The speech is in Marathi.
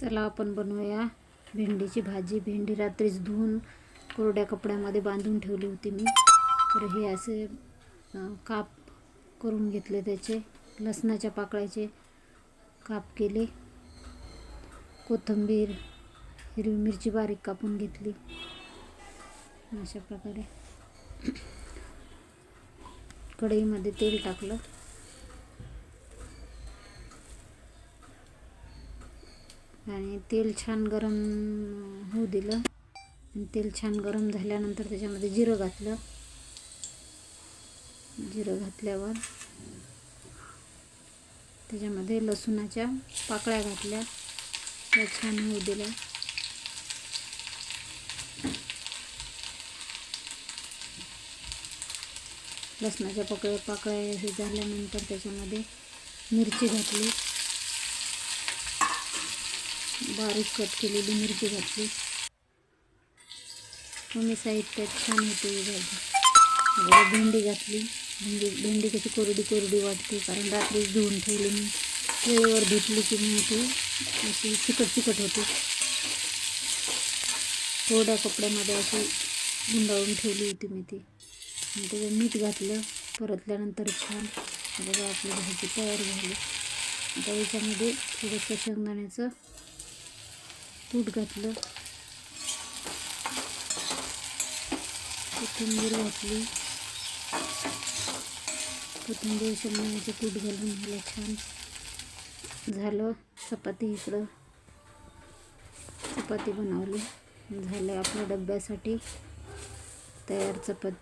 चला आपण बनवूया भेंडीची भाजी. भेंडी रात्रीच धुवून कोरड्या कपड्यामध्ये बांधून ठेवली होती मी. तर हे असे काप करून घेतले त्याचे. लसणाच्या पाकळ्याचे काप केले. कोथिंबीर हिरवी मिरची बारीक कापून घेतली. अशा प्रकारे. कढईमध्ये तेल टाकलं. आणि तेल छान गरम होऊ दिलं. आणि तेल छान गरम झाल्यानंतर त्याच्यामध्ये जिरं घातलं. जिरं घातल्यावर त्याच्यामध्ये लसूणाच्या पाकळ्या घातल्या. त्या छान होऊ दिल्या. लसणाच्या पकळ्या पाकळ्या हे झाल्यानंतर त्याच्यामध्ये मिरची घातली. बारीक कट केलेली मिरची घातली. कमी साहित्यात छान होते ही भाजी. भेंडी घातली. भेंडी भेंडी कशी कोरडी कोरडी वाटते कारण रात्रीच धुवून ठेवली मी. वेळेवर धुतली की मग ती अशी चिकट चिकट होते. थोड्या कपड्यामध्ये अशी गुंडाळून ठेवली होती मी ती. आणि मीठ घातलं. परतल्यानंतर छान बघा आपली भाजी तयार झाली. आता याच्यामध्ये थोडंसं शेंगदाण्याचं कूट घातलं. कोथिंबीर घातली. कोथिंबीर शेंगदाण्याचे कूट घालून झालं छान. झालं. चपाती इकडं. चपाती बनवली. झालं आपल्या डब्यासाठी. तयार चपाती.